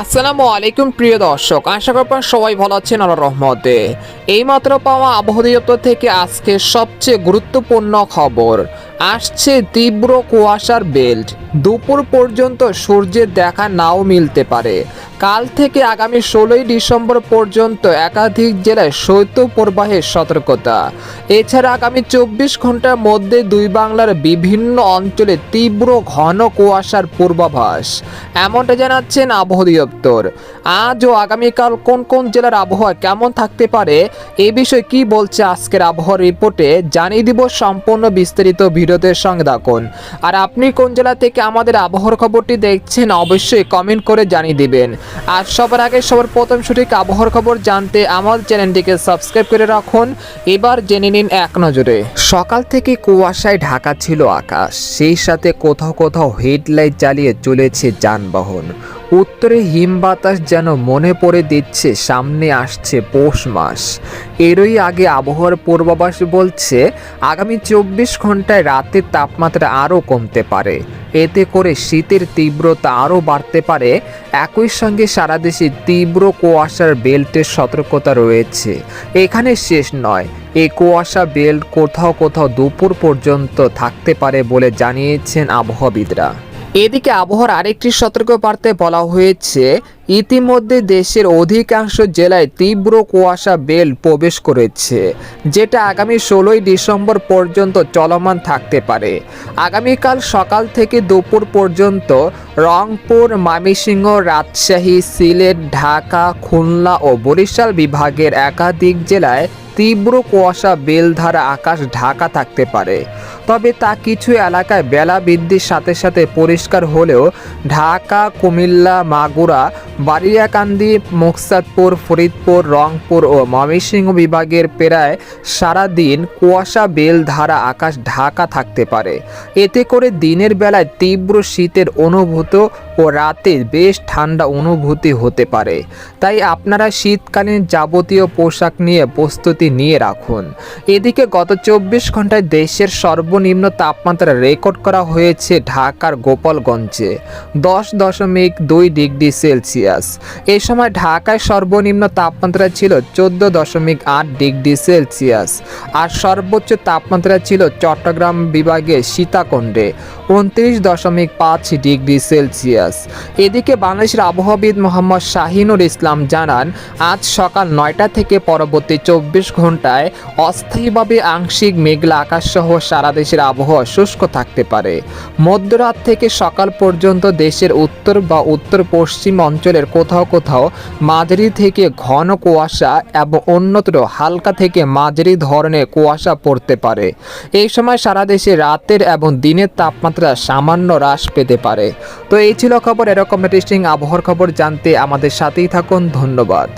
আসসালামু আলাইকুম, প্রিয় দর্শক। আশা করি সবাই ভালো আছেন আল্লাহ রহমতে। এইমাত্র পাওয়া আবহাওয়া দপ্তর থেকে আজকে সবচেয়ে গুরুত্বপূর্ণ খবর। আসছে তীব্র কুয়াশার বেল্ট। দুপুর পর্যন্ত সূর্যের দেখা নাও মিলতে পারে। কাল থেকে আগামী ষোলোই ডিসেম্বর পর্যন্ত একাধিক জেলায় শৈত্য প্রবাহের সতর্কতা। এছাড়া আগামী চব্বিশ ঘণ্টার মধ্যে দুই বাংলার বিভিন্ন অঞ্চলে তীব্র ঘন কুয়াশার পূর্বাভাস। এমনটা জানাচ্ছেন আবহাওয়া দপ্তর। আজ ও আগামীকাল কোন কোন জেলার আবহাওয়া কেমন থাকতে পারে, এ বিষয়ে কি বলছে আজকের আবহাওয়া রিপোর্টে, জানিয়ে দিব সম্পূর্ণ বিস্তারিত ভিডিওতে সঙ্গে থাকুন। আর আপনি কোন জেলা থেকে আমাদের আবহাওয়ার খবরটি দেখছেন, অবশ্যই কমেন্ট করে জানিয়ে দিবেন। আর সবার আগে সবার প্রথম সঠিক আবহাওয়ার খবর জানতে আমার চ্যানেলটিকে সাবস্ক্রাইব করে রাখুন। এবার জেনে নিন এক নজরে। সকাল থেকে কুয়াশায় ঢাকা ছিল আকাশ, সেই সাথে কোথাও কোথাও হেডলাইট জ্বালিয়ে চলেছে যানবাহন। উত্তরে হিম বাতাস যেন মনে পড়ে দিচ্ছে, সামনে আসছে পৌষ মাস। এরই আগে আবহাওয়ার পূর্বাভাস বলছে, আগামী চব্বিশ ঘন্টায় রাতের তাপমাত্রা আরও কমতে পারে। এতে করে শীতের তীব্রতা আরও বাড়তে পারে। একই সঙ্গে সারা দেশে তীব্র কুয়াশার বেল্টের সতর্কতা রয়েছে। এখানে শেষ নয় এই কুয়াশা বেল্ট কোথাও কোথাও দুপুর পর্যন্ত থাকতে পারে বলে জানিয়েছেন আবহাওয়াবিদরা। এদিকে আবহাওয়ার আরেকটি সতর্ক বার্তে বলা হয়েছে, ইতিমধ্যে দেশের অধিকাংশ জেলায় তীব্র কুয়াশা বেল প্রবেশ করেছে, যেটা আগামী ষোলোই ডিসেম্বর পর্যন্ত চলমান থাকতে পারে। আগামীকাল সকাল থেকে দুপুর পর্যন্ত রংপুর মামিসিংহ রাজশাহী, সিলেট, ঢাকা, খুলনা ও বরিশাল বিভাগের একাধিক জেলায় তীব্র কুয়াশা বেলধারা আকাশ ঢাকা থাকতে পারে। তবে তা কিছু এলাকায় বেলা বৃদ্ধির সাথে সাথে পরিষ্কার হলেও ঢাকা, কুমিল্লা, মাগুরা বারিয়াকান্দি মুকসাদপুর, ফরিদপুর, রংপুর ও ময়মনসিংহ বিভাগের প্রায় সারাদিন কুয়াশা, বেল, ধারা, আকাশ ঢাকা থাকতে পারে। এতে করে দিনের বেলায় তীব্র শীতের অনুভূত ও রাতে বেশ ঠান্ডা অনুভূতি হতে পারে। তাই আপনারা শীতকালীন যাবতীয় পোশাক নিয়ে প্রস্তুতি নিয়ে রাখুন। এদিকে গত চব্বিশ ঘন্টায় দেশের সর্বনিম্ন তাপমাত্রা রেকর্ড করা হয়েছে ঢাকার গোপালগঞ্জে দশ দশমিক দুই ডিগ্রি সেলসিয়াস। এ সময় ঢাকায় সর্বনিম্ন তাপমাত্রা ছিল চোদ্দ দশমিক আট ডিগ্রি সেলসিয়াস আর সর্বোচ্চ তাপমাত্রা ছিল চট্টগ্রাম বিভাগে সীতাকুণ্ডে। উনত্রিশ দশমিক পাঁচ ডিগ্রি সেলসিয়াস। এদিকে বাংলাদেশের আবহাওয়াবিদ মোহাম্মদ শাহিনুর ইসলাম জানান, আজ সকাল নয়টা থেকে পরবর্তী চব্বিশ ঘন্টায় অস্থায়ীভাবে আংশিক মেঘলা আকাশ সহ সারা দেশের আবহাওয়া শুষ্ক থাকতে পারে। মধ্যরাত থেকে সকাল পর্যন্ত দেশের উত্তর বা উত্তর পশ্চিম অঞ্চলের কোথাও কোথাও মাঝারি থেকে ঘন কুয়াশা এবং অন্যত্র হালকা থেকে মাঝারি ধরনের কুয়াশা পড়তে পারে। এই সময় সারা দেশে রাতের এবং দিনের তাপমাত্রা সামান্য হ্রাস পেতে পারে। তো এই ছিল খবর, এরকম ইন্টারেস্টিং আবহাওয়ার খবর জানতে আমাদের সাথেই থাকুন, ধন্যবাদ।